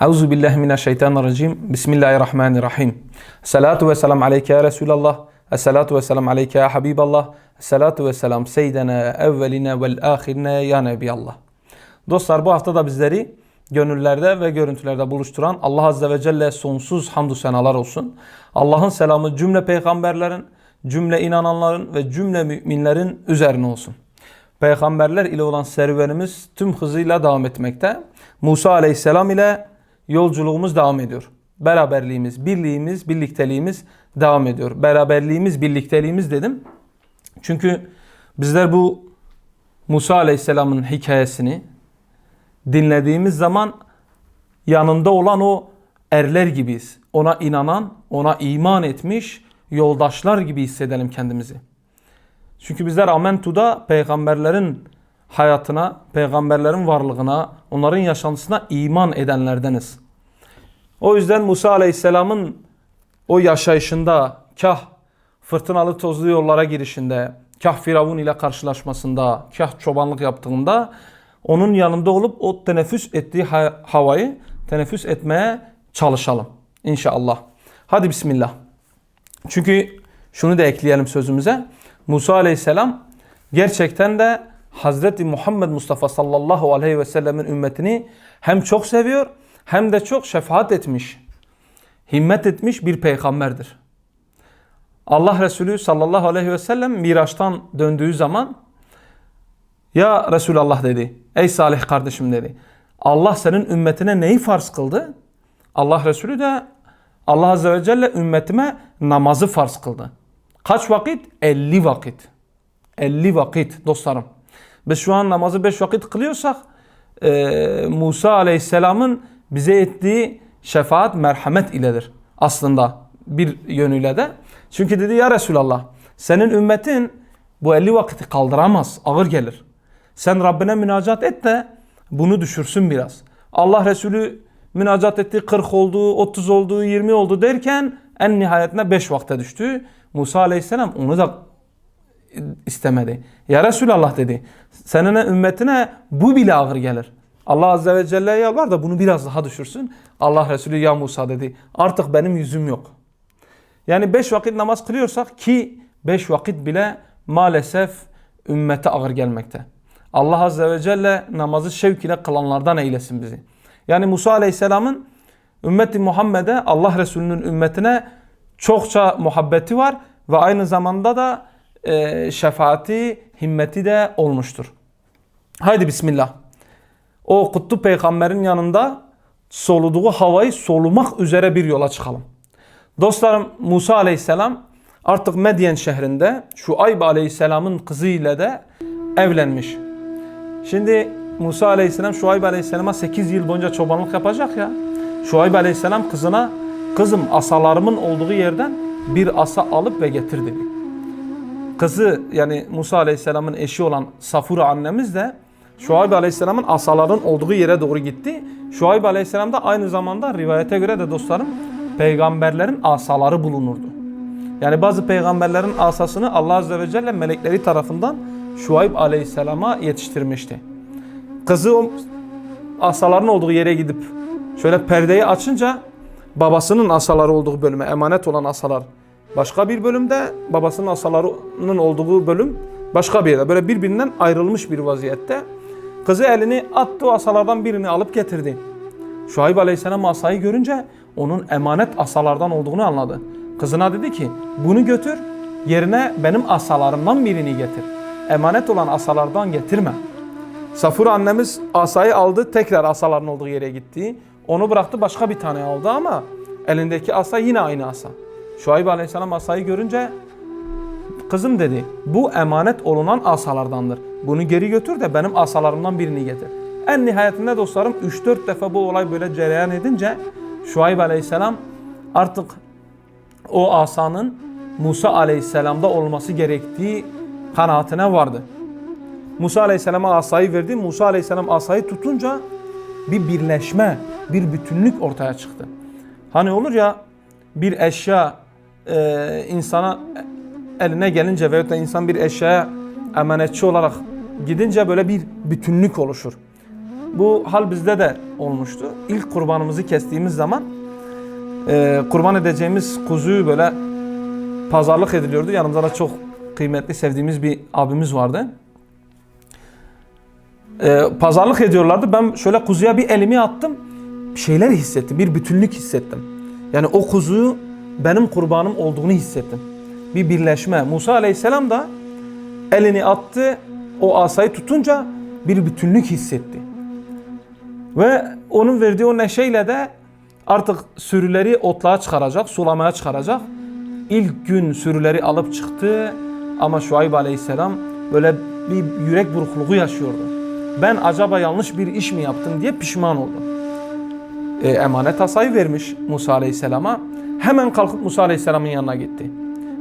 Euzu billahi mineşşeytanirracim. Bismillahirrahmanirrahim. Salatu ve selam aleyke ya Resulallah. Esselatu ve selam aleyke ya Habiballah. Esselatu ve selam seyyidina evveline vel ahirine ya Nebiyallah. Dostlar bu hafta da bizleri gönüllerde ve görüntülerde buluşturan Allah Azze ve Celle sonsuz hamdü senalar olsun. Allah'ın selamı cümle peygamberlerin, cümle inananların ve cümle müminlerin üzerine olsun. Peygamberler ile olan serüvenimiz tüm hızıyla devam etmekte. Musa Aleyhisselam ile yolculuğumuz devam ediyor. Beraberliğimiz, birliğimiz, birlikteliğimiz devam ediyor. Beraberliğimiz, birlikteliğimiz dedim. Çünkü bizler bu Musa Aleyhisselam'ın hikayesini dinlediğimiz zaman yanında olan o erler gibiyiz. Ona inanan, ona iman etmiş yoldaşlar gibi hissedelim kendimizi. Çünkü bizler Amentu'da peygamberlerin hayatına, peygamberlerin varlığına, onların yaşantısına iman edenlerdeniz. O yüzden Musa Aleyhisselam'ın o yaşayışında, kah fırtınalı tozlu yollara girişinde, kah Firavun ile karşılaşmasında, kah çobanlık yaptığında onun yanında olup o teneffüs ettiği havayı teneffüs etmeye çalışalım. İnşallah. Hadi Bismillah. Çünkü şunu da ekleyelim sözümüze. Musa Aleyhisselam gerçekten de Hazreti Muhammed Mustafa sallallahu aleyhi ve sellemin ümmetini hem çok seviyor hem de çok şefaat etmiş, himmet etmiş bir peygamberdir. Allah Resulü sallallahu aleyhi ve sellem Miraç'tan döndüğü zaman ya Resulallah dedi, ey Salih kardeşim dedi. Allah senin ümmetine neyi farz kıldı? Allah Resulü de Allah Azze ve Celle ümmetime namazı farz kıldı. Kaç vakit? 50 vakit. 50 vakit dostlarım. Biz şu an namazı 5 vakit kılıyorsak e, Musa Aleyhisselam'ın bize ettiği şefaat merhamet iledir. Aslında bir yönüyle de. Çünkü dedi ya Resulallah senin ümmetin bu 50 vakiti kaldıramaz. Ağır gelir. Sen Rabbine münacat et de bunu düşürsün biraz. Allah Resulü münacat etti 40 oldu, 30 oldu, 20 oldu derken en nihayetinde 5 vakte düştü. Musa Aleyhisselam onu da istemedi. Ya Resulallah dedi. Seninle ümmetine bu bile ağır gelir. Allah Azze ve Celle'ye yalvar da bunu biraz daha düşürsün. Allah Resulü ya Musa dedi. Artık benim yüzüm yok. Yani beş vakit namaz kılıyorsak ki beş vakit bile maalesef ümmete ağır gelmekte. Allah Azze ve Celle namazı şevk ile kılanlardan eylesin bizi. Yani Musa Aleyhisselam'ın ümmeti Muhammed'e Allah Resulü'nün ümmetine çokça muhabbeti var ve aynı zamanda da e, şefaati, himmeti de olmuştur. Haydi Bismillah. O kutlu peygamberin yanında soluduğu havayı solumak üzere bir yola çıkalım. Dostlarım Musa aleyhisselam artık Medyen şehrinde şu Ayb aleyhisselamın kızıyla da evlenmiş. Şimdi Musa aleyhisselam Şuayb aleyhisselama 8 yıl boyunca çobanlık yapacak ya. Şuayb aleyhisselam kızına kızım asalarımın olduğu yerden bir asa alıp ve getir dedi. Kızı yani Musa aleyhisselamın eşi olan Safura annemiz de Şuayb aleyhisselamın asaların olduğu yere doğru gitti. Şuayb aleyhisselam da aynı zamanda rivayete göre de dostlarım peygamberlerin asaları bulunurdu. Yani bazı peygamberlerin asasını Allah azze ve celle melekleri tarafından Şuayb aleyhisselama yetiştirmişti. Kızı o asaların olduğu yere gidip şöyle perdeyi açınca babasının asaları olduğu bölüme emanet olan asalar başka bir bölümde babasının asalarının olduğu bölüm başka bir yerde. Böyle birbirinden ayrılmış bir vaziyette. Kızı elini attı asalardan birini alıp getirdi. Şuayb Aleyhisselam asayı görünce onun emanet asalardan olduğunu anladı. Kızına dedi ki bunu götür yerine benim asalarımdan birini getir. Emanet olan asalardan getirme. Safur annemiz asayı aldı tekrar asaların olduğu yere gitti. Onu bıraktı başka bir tane aldı ama elindeki asa yine aynı asa. Şuayb Aleyhisselam asayı görünce kızım dedi bu emanet olunan asalardandır. Bunu geri götür de benim asalarımdan birini getir. En nihayetinde dostlarım 3-4 defa bu olay böyle cereyan edince Şuayb Aleyhisselam artık o asanın Musa Aleyhisselam'da olması gerektiği kanaatine vardı. Musa Aleyhisselam'a asayı verdi. Musa Aleyhisselam asayı tutunca bir birleşme, bir bütünlük ortaya çıktı. Hani olur ya bir eşya e, insana eline gelince veyahut da insan bir eşyaya emanetçi olarak gidince böyle bir bütünlük oluşur. bu hal bizde de olmuştu. İlk kurbanımızı kestiğimiz zaman e, kurban edeceğimiz kuzuyu böyle pazarlık ediliyordu. Yanımızda da çok kıymetli sevdiğimiz bir abimiz vardı. E, pazarlık ediyorlardı. Ben şöyle kuzuya bir elimi attım. Bir şeyler hissettim. Bir bütünlük hissettim. Yani o kuzuyu benim kurbanım olduğunu hissettim. Bir birleşme. Musa Aleyhisselam da elini attı. O asayı tutunca bir bütünlük hissetti. Ve onun verdiği o neşeyle de artık sürüleri otluğa çıkaracak, sulamaya çıkaracak. İlk gün sürüleri alıp çıktı ama Şuayb Aleyhisselam böyle bir yürek burukluğu yaşıyordu. Ben acaba yanlış bir iş mi yaptım diye pişman oldu. E, emanet asayı vermiş Musa Aleyhisselam'a. Hemen kalkıp Musa Aleyhisselam'ın yanına gitti.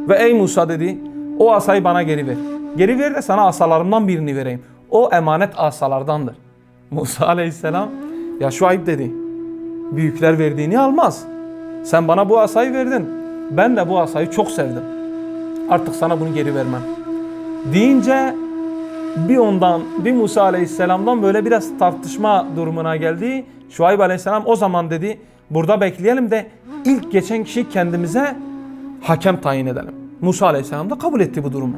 Ve ey Musa dedi o asayı bana geri ver. Geri ver de sana asalarımdan birini vereyim. O emanet asalardandır. Musa Aleyhisselam ya Şuayb dedi. Büyükler verdiğini almaz. Sen bana bu asayı verdin. Ben de bu asayı çok sevdim. Artık sana bunu geri vermem. Deyince bir ondan bir Musa Aleyhisselam'dan böyle biraz tartışma durumuna geldi. Şuayb Aleyhisselam o zaman dedi burada bekleyelim de ilk geçen kişi kendimize hakem tayin edelim. Musa Aleyhisselam da kabul etti bu durumu.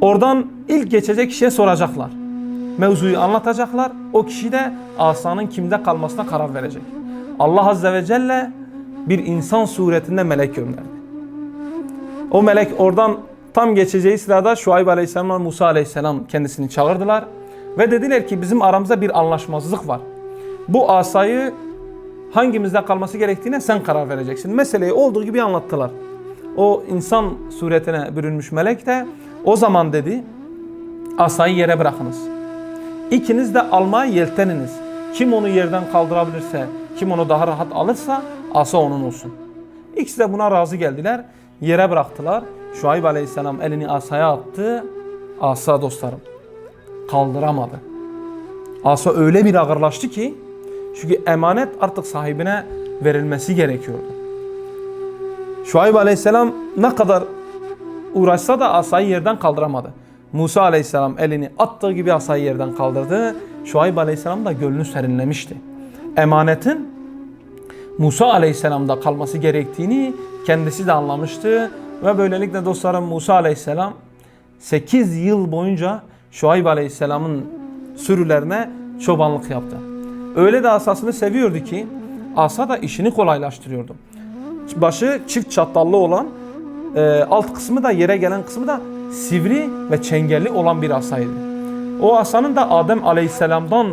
Oradan ilk geçecek kişiye soracaklar. Mevzuyu anlatacaklar. O kişi de asanın kimde kalmasına karar verecek. Allah Azze ve Celle bir insan suretinde melek gönderdi. O melek oradan tam geçeceği sırada Şuayb Aleyhisselam ve Musa Aleyhisselam kendisini çağırdılar. Ve dediler ki bizim aramızda bir anlaşmazlık var. Bu asayı hangimizde kalması gerektiğine sen karar vereceksin. Meseleyi olduğu gibi anlattılar. O insan suretine bürünmüş melek de o zaman dedi asayı yere bırakınız. İkiniz de almaya yelteniniz. Kim onu yerden kaldırabilirse, kim onu daha rahat alırsa asa onun olsun. İkisi de buna razı geldiler. Yere bıraktılar. Şuayb Aleyhisselam elini asaya attı. Asa dostlarım kaldıramadı. Asa öyle bir ağırlaştı ki çünkü emanet artık sahibine verilmesi gerekiyordu. Şuayb Aleyhisselam ne kadar uğraşsa da asayı yerden kaldıramadı. Musa Aleyhisselam elini attığı gibi asayı yerden kaldırdı. Şuayb Aleyhisselam da gönlünü serinlemişti. Emanetin Musa Aleyhisselam'da kalması gerektiğini kendisi de anlamıştı. Ve böylelikle dostlarım Musa Aleyhisselam 8 yıl boyunca Şuayb Aleyhisselam'ın sürülerine çobanlık yaptı. Öyle de asasını seviyordu ki asa da işini kolaylaştırıyordu. Başı çift çatallı olan e, alt kısmı da yere gelen kısmı da sivri ve çengelli olan bir asaydı. O asanın da Adem Aleyhisselam'dan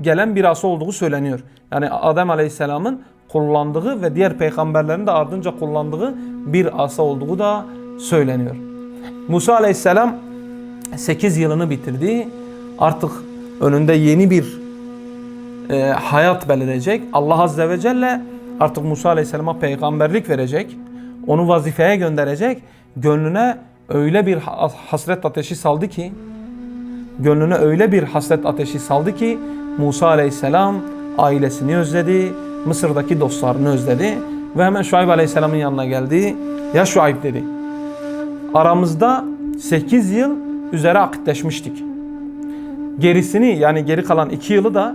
gelen bir asa olduğu söyleniyor. Yani Adem Aleyhisselam'ın kullandığı ve diğer peygamberlerin de ardınca kullandığı bir asa olduğu da söyleniyor. Musa Aleyhisselam 8 yılını bitirdi. Artık önünde yeni bir e, hayat belirecek. Allah Azze ve Celle artık Musa Aleyhisselam'a peygamberlik verecek. Onu vazifeye gönderecek. Gönlüne öyle bir hasret ateşi saldı ki gönlüne öyle bir hasret ateşi saldı ki Musa Aleyhisselam ailesini özledi. Mısır'daki dostlarını özledi. Ve hemen Şuayb Aleyhisselam'ın yanına geldi. Ya Şuayb dedi. Aramızda 8 yıl üzere akitleşmiştik. Gerisini yani geri kalan 2 yılı da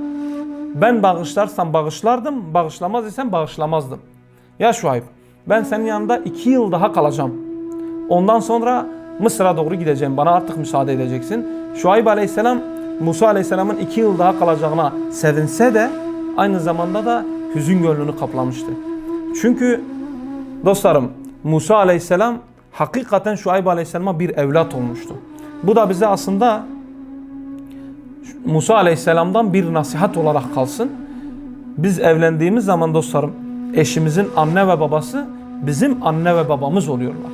ben bağışlarsam bağışlardım, bağışlamaz isem bağışlamazdım. Ya Şuayb ben senin yanında 2 yıl daha kalacağım. Ondan sonra Mısır'a doğru gideceğim. Bana artık müsaade edeceksin. Şuayb Aleyhisselam Musa Aleyhisselam'ın 2 yıl daha kalacağına sevinse de aynı zamanda da hüzün gönlünü kaplamıştı. Çünkü dostlarım Musa Aleyhisselam hakikaten Şuayb Aleyhisselam'a bir evlat olmuştu. Bu da bize aslında Musa Aleyhisselam'dan bir nasihat olarak kalsın. Biz evlendiğimiz zaman dostlarım eşimizin anne ve babası bizim anne ve babamız oluyorlar.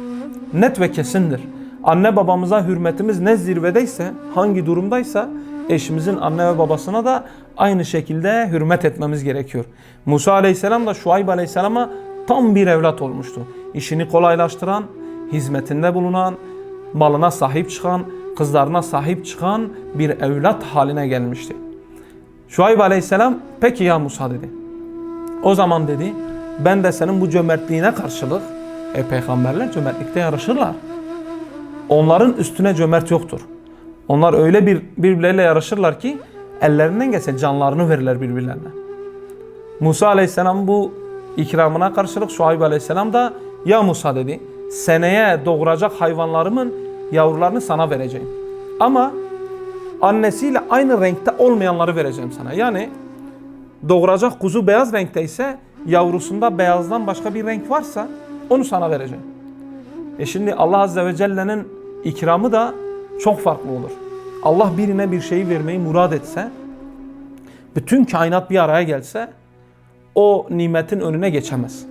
Net ve kesindir. Anne babamıza hürmetimiz ne zirvedeyse, hangi durumdaysa eşimizin anne ve babasına da aynı şekilde hürmet etmemiz gerekiyor. Musa Aleyhisselam da Şuayb Aleyhisselam'a tam bir evlat olmuştu. İşini kolaylaştıran, hizmetinde bulunan, malına sahip çıkan, kızlarına sahip çıkan bir evlat haline gelmişti. Şuayb Aleyhisselam peki ya Musa dedi. O zaman dedi ben de senin bu cömertliğine karşılık e peygamberler cömertlikte yarışırlar. Onların üstüne cömert yoktur. Onlar öyle bir birbirleriyle yarışırlar ki ellerinden gelse canlarını verirler birbirlerine. Musa Aleyhisselam bu ikramına karşılık Şuayb Aleyhisselam da ya Musa dedi seneye doğuracak hayvanlarımın yavrularını sana vereceğim. Ama annesiyle aynı renkte olmayanları vereceğim sana. Yani doğuracak kuzu beyaz renkte ise yavrusunda beyazdan başka bir renk varsa onu sana vereceğim. E şimdi Allah Azze ve Celle'nin ikramı da çok farklı olur. Allah birine bir şeyi vermeyi murad etse, bütün kainat bir araya gelse o nimetin önüne geçemez.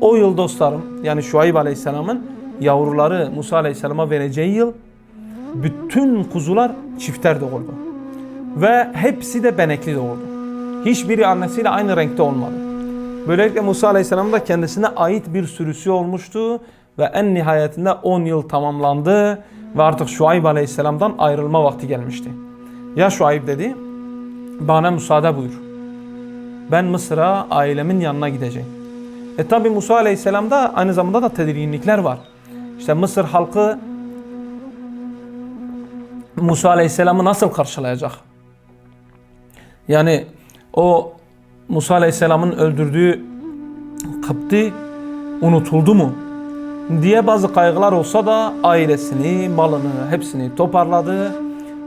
O yıl dostlarım yani Şuayb Aleyhisselam'ın yavruları Musa Aleyhisselam'a vereceği yıl bütün kuzular çifter doğurdu. Ve hepsi de benekli doğurdu. Hiçbiri annesiyle aynı renkte olmadı. Böylelikle Musa Aleyhisselam'ın da kendisine ait bir sürüsü olmuştu ve en nihayetinde 10 yıl tamamlandı ve artık Şuayb Aleyhisselam'dan ayrılma vakti gelmişti. Ya Şuayb dedi, bana müsaade buyur. Ben Mısır'a ailemin yanına gideceğim. E tabi Musa Aleyhisselam'da aynı zamanda da tedirginlikler var. İşte Mısır halkı Musa Aleyhisselam'ı nasıl karşılayacak? Yani o Musa Aleyhisselam'ın öldürdüğü Kıpti unutuldu mu? diye bazı kaygılar olsa da ailesini, malını hepsini toparladı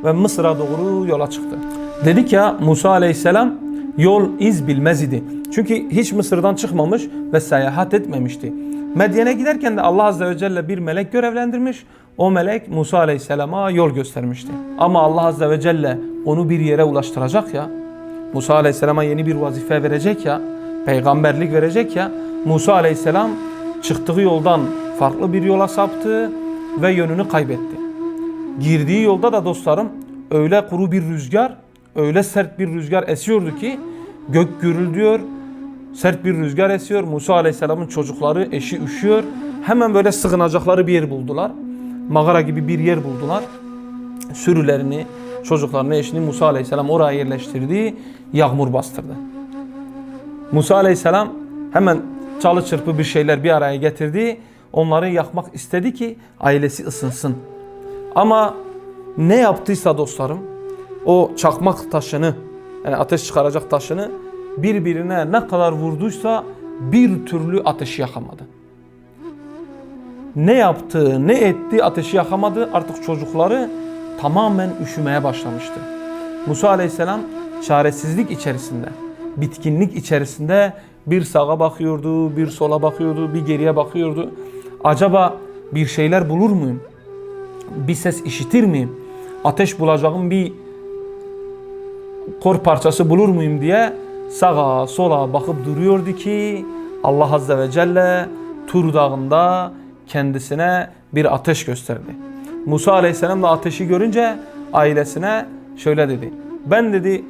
ve Mısır'a doğru yola çıktı. Dedik ya Musa Aleyhisselam yol iz bilmez idi. Çünkü hiç Mısır'dan çıkmamış ve seyahat etmemişti. Medyen'e giderken de Allah Azze ve Celle bir melek görevlendirmiş. O melek Musa Aleyhisselam'a yol göstermişti. Ama Allah Azze ve Celle onu bir yere ulaştıracak ya. Musa Aleyhisselam'a yeni bir vazife verecek ya. Peygamberlik verecek ya. Musa Aleyhisselam çıktığı yoldan farklı bir yola saptı ve yönünü kaybetti. Girdiği yolda da dostlarım öyle kuru bir rüzgar, öyle sert bir rüzgar esiyordu ki gök gürüldüyor, sert bir rüzgar esiyor. Musa Aleyhisselam'ın çocukları, eşi üşüyor. Hemen böyle sığınacakları bir yer buldular. Mağara gibi bir yer buldular. Sürülerini, çocuklarını, eşini Musa Aleyhisselam oraya yerleştirdi. Yağmur bastırdı. Musa Aleyhisselam hemen çalı çırpı bir şeyler bir araya getirdi. Onları yakmak istedi ki ailesi ısınsın. Ama ne yaptıysa dostlarım o çakmak taşını yani ateş çıkaracak taşını birbirine ne kadar vurduysa bir türlü ateşi yakamadı. Ne yaptı, ne etti ateşi yakamadı. Artık çocukları tamamen üşümeye başlamıştı. Musa Aleyhisselam çaresizlik içerisinde, bitkinlik içerisinde bir sağa bakıyordu, bir sola bakıyordu, bir geriye bakıyordu. Acaba bir şeyler bulur muyum? Bir ses işitir miyim? Ateş bulacağım bir kor parçası bulur muyum diye sağa sola bakıp duruyordu ki Allah Azze ve Celle Tur Dağı'nda kendisine bir ateş gösterdi. Musa Aleyhisselam da ateşi görünce ailesine şöyle dedi. Ben dedi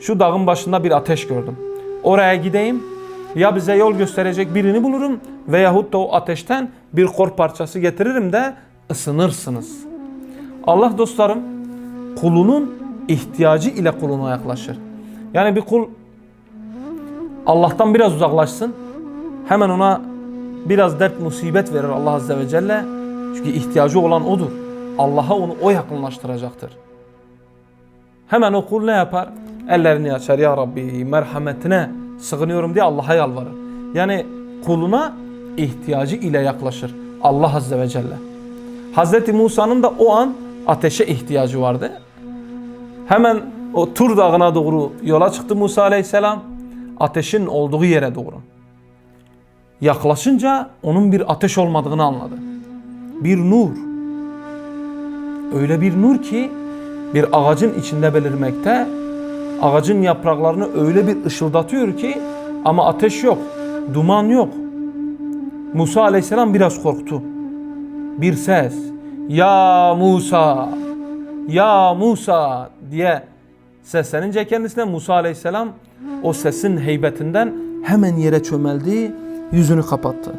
şu dağın başında bir ateş gördüm. Oraya gideyim ya bize yol gösterecek birini bulurum veyahut da o ateşten bir kor parçası getiririm de ısınırsınız. Allah dostlarım kulunun ihtiyacı ile kuluna yaklaşır. Yani bir kul Allah'tan biraz uzaklaşsın hemen ona biraz dert musibet verir Allah Azze ve Celle. Çünkü ihtiyacı olan odur. Allah'a onu o yakınlaştıracaktır. Hemen o kul ne yapar? Ellerini açar ya Rabbi merhametine sığınıyorum diye Allah'a yalvarır. Yani kuluna ihtiyacı ile yaklaşır Allah Azze ve Celle. Hazreti Musa'nın da o an ateşe ihtiyacı vardı. Hemen o Tur Dağı'na doğru yola çıktı Musa Aleyhisselam. Ateşin olduğu yere doğru. Yaklaşınca onun bir ateş olmadığını anladı. Bir nur. Öyle bir nur ki bir ağacın içinde belirmekte. Ağacın yapraklarını öyle bir ışıldatıyor ki ama ateş yok, duman yok. Musa Aleyhisselam biraz korktu. Bir ses, "Ya Musa! Ya Musa!" diye seslenince kendisine Musa Aleyhisselam o sesin heybetinden hemen yere çömeldi, yüzünü kapattı.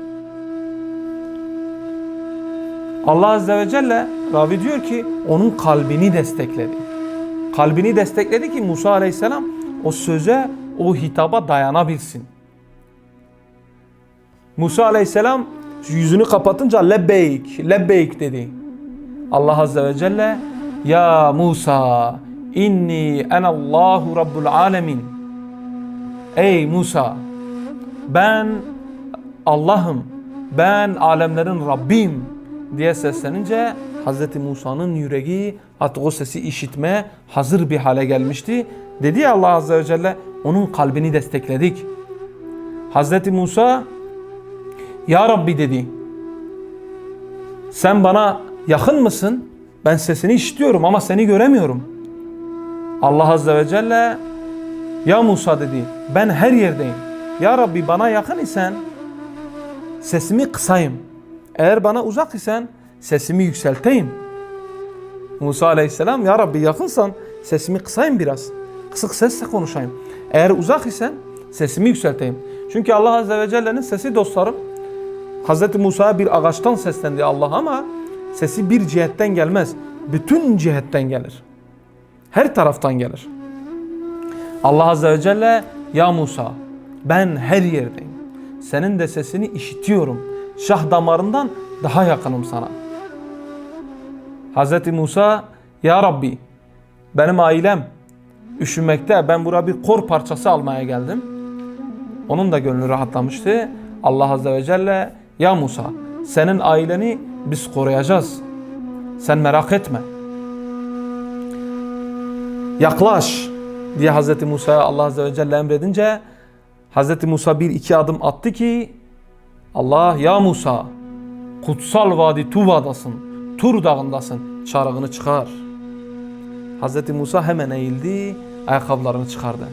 Allah Azze ve Celle ravi diyor ki onun kalbini destekledi. Kalbini destekledi ki Musa Aleyhisselam o söze, o hitaba dayanabilsin. Musa Aleyhisselam yüzünü kapatınca lebbeyk, lebbeyk dedi. Allah Azze ve Celle ya Musa İnni enallahu rabbul alemin. Ey Musa ben Allah'ım ben alemlerin Rabbim diye seslenince Hz. Musa'nın yüreği artık o sesi işitmeye hazır bir hale gelmişti. Dedi ya Allah Azze ve Celle onun kalbini destekledik. Hz. Musa Ya Rabbi dedi sen bana yakın mısın? Ben sesini işitiyorum ama seni göremiyorum. Allah Azze ve Celle Ya Musa dedi ben her yerdeyim. Ya Rabbi bana yakın isen sesimi kısayım. Eğer bana uzak isen sesimi yükselteyim. Musa Aleyhisselam Ya Rabbi yakınsan sesimi kısayım biraz. Kısık sesle konuşayım. Eğer uzak isen sesimi yükselteyim. Çünkü Allah Azze ve Celle'nin sesi dostlarım Hz. Musa'ya bir ağaçtan seslendi Allah ama sesi bir cihetten gelmez. Bütün cihetten gelir. Her taraftan gelir. Allah Azze ve Celle Ya Musa ben her yerdeyim. Senin de sesini işitiyorum. Şah damarından daha yakınım sana. Hz. Musa Ya Rabbi benim ailem üşümekte ben buraya bir kor parçası almaya geldim. Onun da gönlü rahatlamıştı. Allah Azze ve Celle Ya Musa senin aileni biz koruyacağız. Sen merak etme. Yaklaş diye Hz. Musa'ya Allah Azze ve Celle emredince Hz. Musa bir iki adım attı ki Allah ya Musa kutsal vadi Tuva'dasın, Tur dağındasın çarığını çıkar. Hz. Musa hemen eğildi ayakkabılarını çıkardı.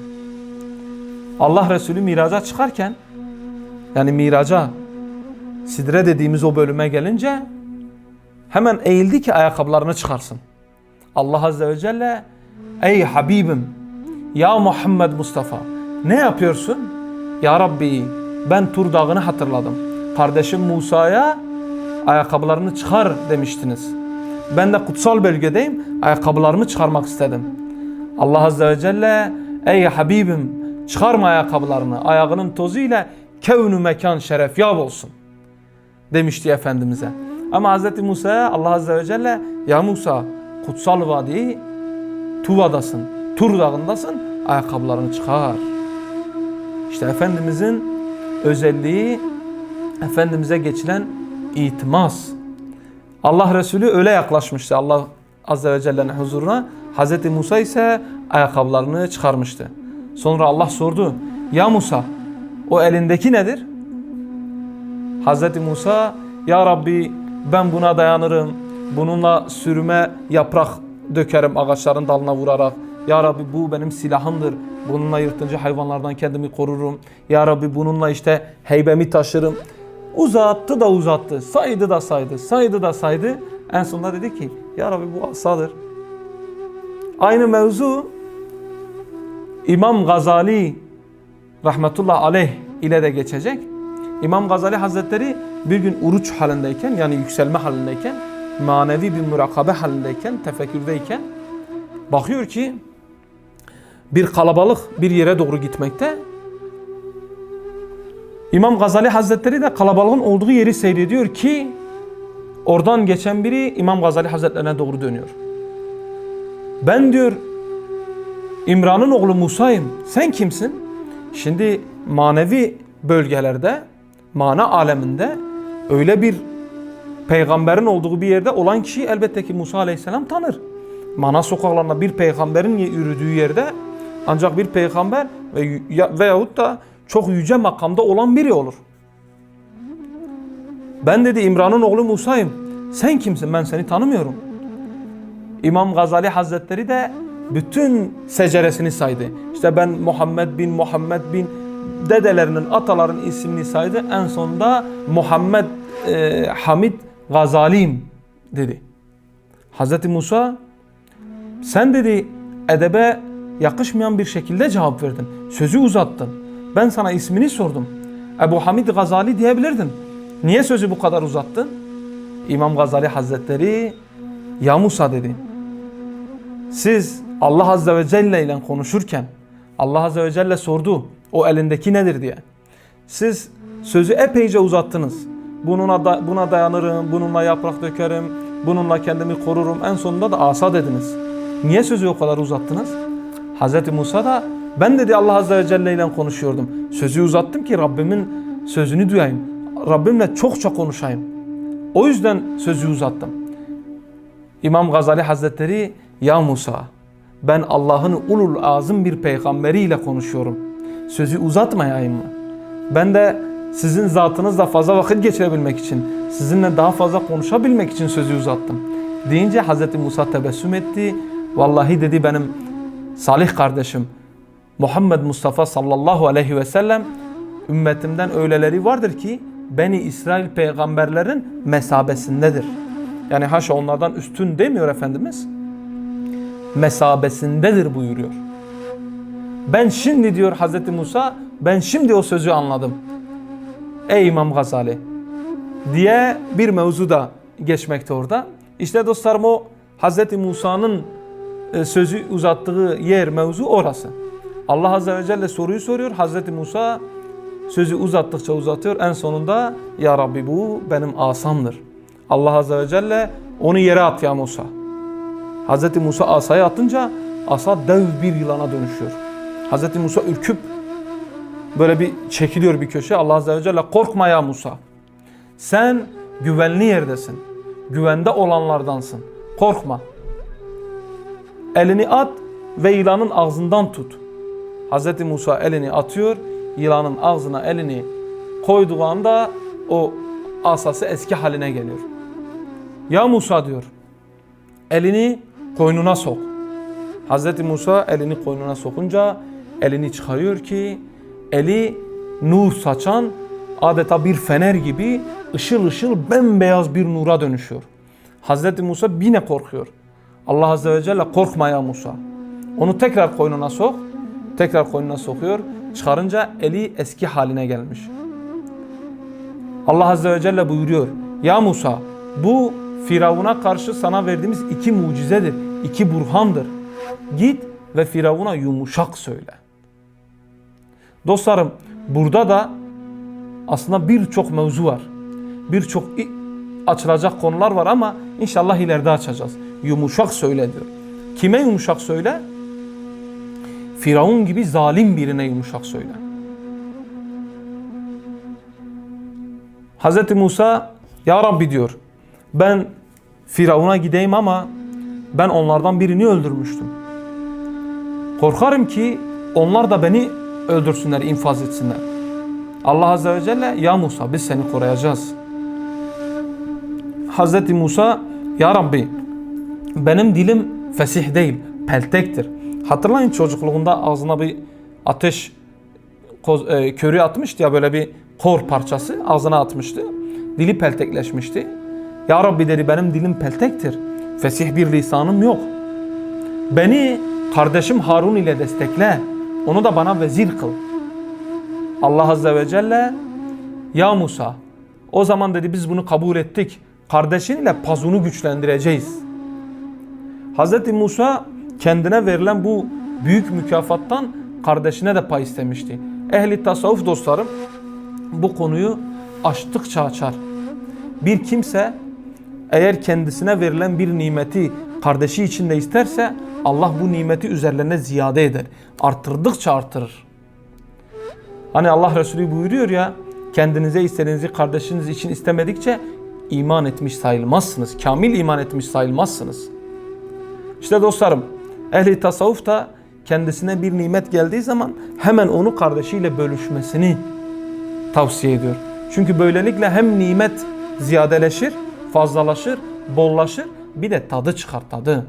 Allah Resulü miraca çıkarken yani miraca sidre dediğimiz o bölüme gelince hemen eğildi ki ayakkabılarını çıkarsın. Allah Azze ve Celle ey Habibim ya Muhammed Mustafa ne yapıyorsun? Ya Rabbi ben Tur Dağı'nı hatırladım. Kardeşim Musa'ya ayakkabılarını çıkar demiştiniz. Ben de kutsal bölgedeyim ayakkabılarımı çıkarmak istedim. Allah Azze ve Celle ey Habibim çıkarma ayakkabılarını ayağının tozu ile kevnü mekan şeref yap olsun demişti Efendimiz'e. Ama Hz. Musa'ya Allah Azze ve Celle ya Musa kutsal vadi Tuva'dasın, Tur dağındasın ayakkabılarını çıkar. İşte Efendimizin özelliği Efendimiz'e geçilen itimas. Allah Resulü öyle yaklaşmıştı Allah Azze ve Celle'nin huzuruna. Hz. Musa ise ayakkabılarını çıkarmıştı. Sonra Allah sordu. Ya Musa o elindeki nedir? Hz. Musa Ya Rabbi ben buna dayanırım. Bununla sürüme yaprak dökerim ağaçların dalına vurarak. Ya Rabbi bu benim silahımdır. Bununla yırtıcı hayvanlardan kendimi korurum. Ya Rabbi bununla işte heybemi taşırım. Uzattı da uzattı. Saydı da saydı. Saydı da saydı. En sonunda dedi ki Ya Rabbi bu asadır. Aynı mevzu İmam Gazali rahmetullah aleyh ile de geçecek. İmam Gazali Hazretleri bir gün uruç halindeyken yani yükselme halindeyken manevi bir mürakabe halindeyken tefekkürdeyken bakıyor ki bir kalabalık bir yere doğru gitmekte. İmam Gazali Hazretleri de kalabalığın olduğu yeri seyrediyor ki oradan geçen biri İmam Gazali Hazretlerine doğru dönüyor. Ben diyor İmran'ın oğlu Musa'yım. Sen kimsin? Şimdi manevi bölgelerde, mana aleminde öyle bir peygamberin olduğu bir yerde olan kişi elbette ki Musa Aleyhisselam tanır. Mana sokaklarında bir peygamberin yürüdüğü yerde ancak bir peygamber ve veyahut da çok yüce makamda olan biri olur. Ben dedi İmran'ın oğlu Musa'yım. Sen kimsin? Ben seni tanımıyorum. İmam Gazali Hazretleri de bütün seceresini saydı. İşte ben Muhammed bin Muhammed bin dedelerinin, ataların ismini saydı. En sonunda Muhammed e, Hamid Gazali'yim dedi. Hazreti Musa sen dedi edebe yakışmayan bir şekilde cevap verdin. Sözü uzattın. Ben sana ismini sordum. Ebu Hamid Gazali diyebilirdin. Niye sözü bu kadar uzattın? İmam Gazali Hazretleri ya Musa dedi. Siz Allah Azze ve Celle ile konuşurken Allah Azze ve Celle sordu o elindeki nedir diye. Siz sözü epeyce uzattınız. Bununla da, buna dayanırım, bununla yaprak dökerim, bununla kendimi korurum. En sonunda da asa dediniz. Niye sözü o kadar uzattınız? Hazreti Musa da ben dedi Allah Azze ve Celle ile konuşuyordum. Sözü uzattım ki Rabbimin sözünü duyayım. Rabbimle çokça konuşayım. O yüzden sözü uzattım. İmam Gazali Hazretleri ya Musa ben Allah'ın ulul azım bir peygamberiyle konuşuyorum. Sözü uzatmayayım mı? Ben de sizin zatınızla fazla vakit geçirebilmek için, sizinle daha fazla konuşabilmek için sözü uzattım. Deyince Hazreti Musa tebessüm etti. Vallahi dedi benim salih kardeşim Muhammed Mustafa sallallahu aleyhi ve sellem ümmetimden öyleleri vardır ki Beni İsrail peygamberlerin mesabesindedir. Yani haşa onlardan üstün demiyor Efendimiz. Mesabesindedir buyuruyor. Ben şimdi diyor Hazreti Musa, ben şimdi o sözü anladım. Ey İmam Gazali diye bir mevzu da geçmekte orada. İşte dostlarım o Hazreti Musa'nın e, sözü uzattığı yer mevzu orası. Allah Azze ve Celle soruyu soruyor. Hazreti Musa sözü uzattıkça uzatıyor. En sonunda Ya Rabbi bu benim asamdır. Allah Azze ve Celle onu yere at ya Musa. Hazreti Musa asayı atınca asa dev bir yılana dönüşüyor. Hazreti Musa ürküp böyle bir çekiliyor bir köşe. Allah Azze ve Celle korkma ya Musa. Sen güvenli yerdesin. Güvende olanlardansın. Korkma. Elini at ve yılanın ağzından tut. Hazreti Musa elini atıyor. Yılanın ağzına elini koyduğu anda o asası eski haline geliyor. Ya Musa diyor. Elini koynuna sok. Hazreti Musa elini koynuna sokunca elini çıkarıyor ki eli nur saçan adeta bir fener gibi ışıl ışıl bembeyaz bir nura dönüşüyor. Hazreti Musa yine korkuyor. Allah Azze ve Celle korkma ya Musa. Onu tekrar koynuna sok. Tekrar koynuna sokuyor. Çıkarınca eli eski haline gelmiş. Allah Azze ve Celle buyuruyor. Ya Musa bu Firavun'a karşı sana verdiğimiz iki mucizedir. iki burhandır. Git ve Firavun'a yumuşak söyle. Dostlarım burada da aslında birçok mevzu var. Birçok açılacak konular var ama inşallah ileride açacağız. Yumuşak söyle diyor. Kime yumuşak söyle? Firavun gibi zalim birine yumuşak söyle. Hz. Musa Ya Rabbi diyor ben Firavun'a gideyim ama ben onlardan birini öldürmüştüm. Korkarım ki onlar da beni öldürsünler, infaz etsinler. Allah Azze ve Celle ya Musa biz seni koruyacağız. Hazreti Musa ya Rabbi benim dilim fesih değil, peltektir. Hatırlayın çocukluğunda ağzına bir ateş e, körü atmıştı ya böyle bir kor parçası ağzına atmıştı. Dili peltekleşmişti. Ya Rabbi dedi benim dilim peltektir. Fesih bir lisanım yok. Beni kardeşim Harun ile destekle. Onu da bana vezir kıl. Allah Azze ve Celle ya Musa o zaman dedi biz bunu kabul ettik. Kardeşin ile pazunu güçlendireceğiz. Hazreti Musa kendine verilen bu büyük mükafattan kardeşine de pay istemişti. Ehli tasavvuf dostlarım bu konuyu açtıkça açar. Bir kimse eğer kendisine verilen bir nimeti kardeşi için de isterse Allah bu nimeti üzerlerine ziyade eder. Arttırdıkça artırır. Hani Allah Resulü buyuruyor ya kendinize istediğinizi kardeşiniz için istemedikçe iman etmiş sayılmazsınız. Kamil iman etmiş sayılmazsınız. İşte dostlarım ehli tasavvuf da kendisine bir nimet geldiği zaman hemen onu kardeşiyle bölüşmesini tavsiye ediyor. Çünkü böylelikle hem nimet ziyadeleşir, fazlalaşır, bollaşır bir de tadı çıkar tadı.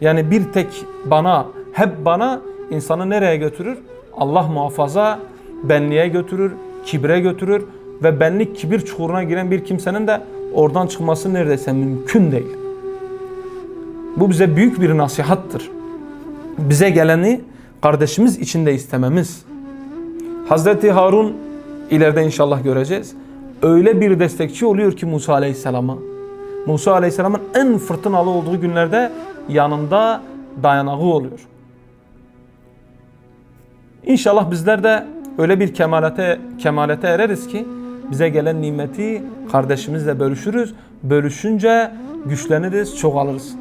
Yani bir tek bana, hep bana insanı nereye götürür? Allah muhafaza benliğe götürür, kibre götürür ve benlik kibir çukuruna giren bir kimsenin de oradan çıkması neredeyse mümkün değil. Bu bize büyük bir nasihattır. Bize geleni kardeşimiz içinde istememiz. Hazreti Harun ileride inşallah göreceğiz. Öyle bir destekçi oluyor ki Musa Aleyhisselam'a. Musa Aleyhisselam'ın en fırtınalı olduğu günlerde yanında dayanağı oluyor. İnşallah bizler de öyle bir kemalete, kemalete ereriz ki bize gelen nimeti kardeşimizle bölüşürüz. Bölüşünce güçleniriz, çoğalırız.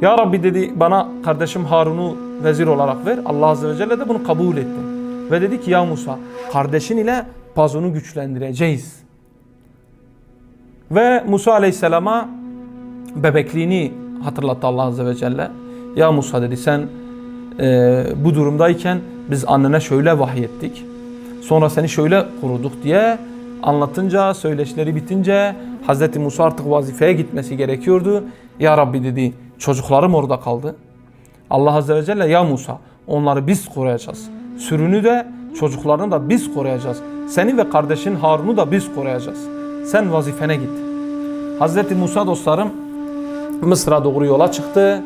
Ya Rabbi dedi bana kardeşim Harun'u vezir olarak ver. Allah Azze ve Celle de bunu kabul etti. Ve dedi ki ya Musa kardeşin ile pazunu güçlendireceğiz. Ve Musa Aleyhisselam'a bebekliğini hatırlattı Allah Azze ve Celle. Ya Musa dedi sen e, bu durumdayken biz annene şöyle vahyettik. Sonra seni şöyle koruduk diye anlatınca, söyleşileri bitince Hz. Musa artık vazifeye gitmesi gerekiyordu. Ya Rabbi dedi çocuklarım orada kaldı. Allah Azze ve Celle ya Musa onları biz koruyacağız. Sürünü de çocuklarını da biz koruyacağız. Seni ve kardeşin Harun'u da biz koruyacağız. Sen vazifene git. Hazreti Musa dostlarım Mısır'a doğru yola çıktı.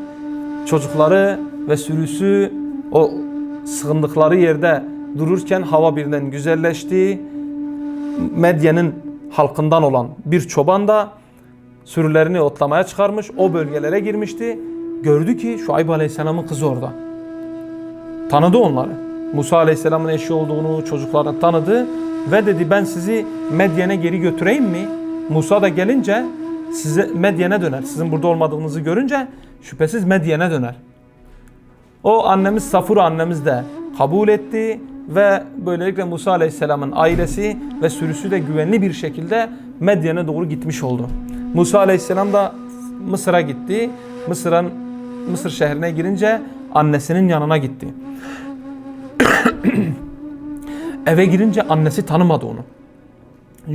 Çocukları ve sürüsü o sığındıkları yerde dururken hava birden güzelleşti. Medyen'in halkından olan bir çoban da sürülerini otlamaya çıkarmış. O bölgelere girmişti. Gördü ki Şuayb Aleyhisselam'ın kızı orada. Tanıdı onları. Musa Aleyhisselam'ın eşi olduğunu, çocuklarını tanıdı. Ve dedi ben sizi Medyen'e geri götüreyim mi? Musa da gelince size Medyen'e döner. Sizin burada olmadığınızı görünce şüphesiz Medyen'e döner. O annemiz Safura annemiz de kabul etti ve böylelikle Musa Aleyhisselam'ın ailesi ve sürüsü de güvenli bir şekilde Medyen'e doğru gitmiş oldu. Musa Aleyhisselam da Mısır'a gitti. Mısır'ın Mısır şehrine girince annesinin yanına gitti. Eve girince annesi tanımadı onu.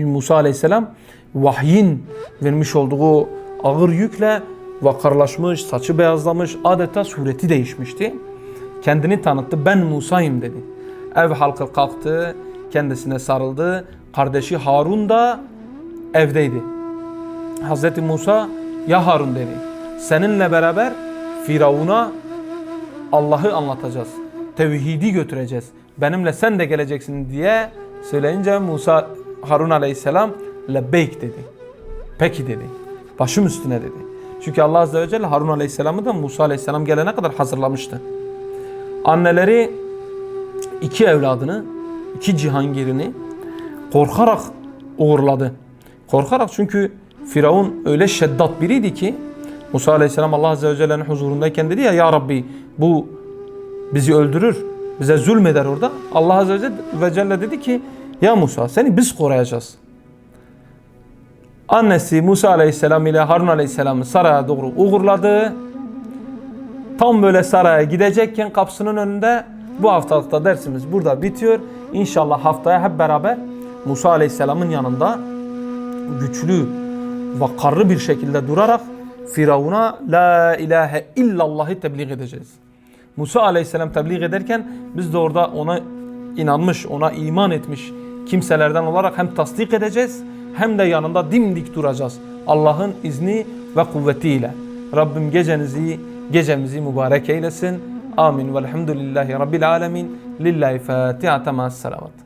Musa Aleyhisselam vahyin vermiş olduğu ağır yükle vakarlaşmış, saçı beyazlamış, adeta sureti değişmişti. Kendini tanıttı, ben Musa'yım dedi. Ev halkı kalktı, kendisine sarıldı. Kardeşi Harun da evdeydi. Hazreti Musa, ya Harun dedi, seninle beraber Firavun'a Allah'ı anlatacağız. Tevhidi götüreceğiz. Benimle sen de geleceksin diye söyleyince Musa Harun aleyhisselam lebbeyk dedi. Peki dedi. Başım üstüne dedi. Çünkü Allah azze ve celle Harun aleyhisselamı da Musa aleyhisselam gelene kadar hazırlamıştı. Anneleri iki evladını, iki cihangirini korkarak uğurladı. Korkarak çünkü Firavun öyle şeddat biriydi ki Musa aleyhisselam Allah azze ve celle'nin huzurundayken dedi ya Ya Rabbi bu bizi öldürür, bize zulmeder orada. Allah azze ve celle dedi ki ya Musa seni biz koruyacağız. Annesi Musa aleyhisselam ile Harun aleyhisselamı saraya doğru uğurladı. Tam böyle saraya gidecekken kapısının önünde bu haftalıkta dersimiz burada bitiyor. İnşallah haftaya hep beraber Musa aleyhisselamın yanında güçlü, vakarlı bir şekilde durarak Firavun'a La ilahe illallah'ı tebliğ edeceğiz. Musa aleyhisselam tebliğ ederken biz de orada ona inanmış, ona iman etmiş kimselerden olarak hem tasdik edeceğiz hem de yanında dimdik duracağız. Allah'ın izni ve kuvvetiyle. Rabbim gecenizi, gecemizi mübarek eylesin. Amin. Velhamdülillahi Rabbil alemin. Lillahi Fatiha. Selavat.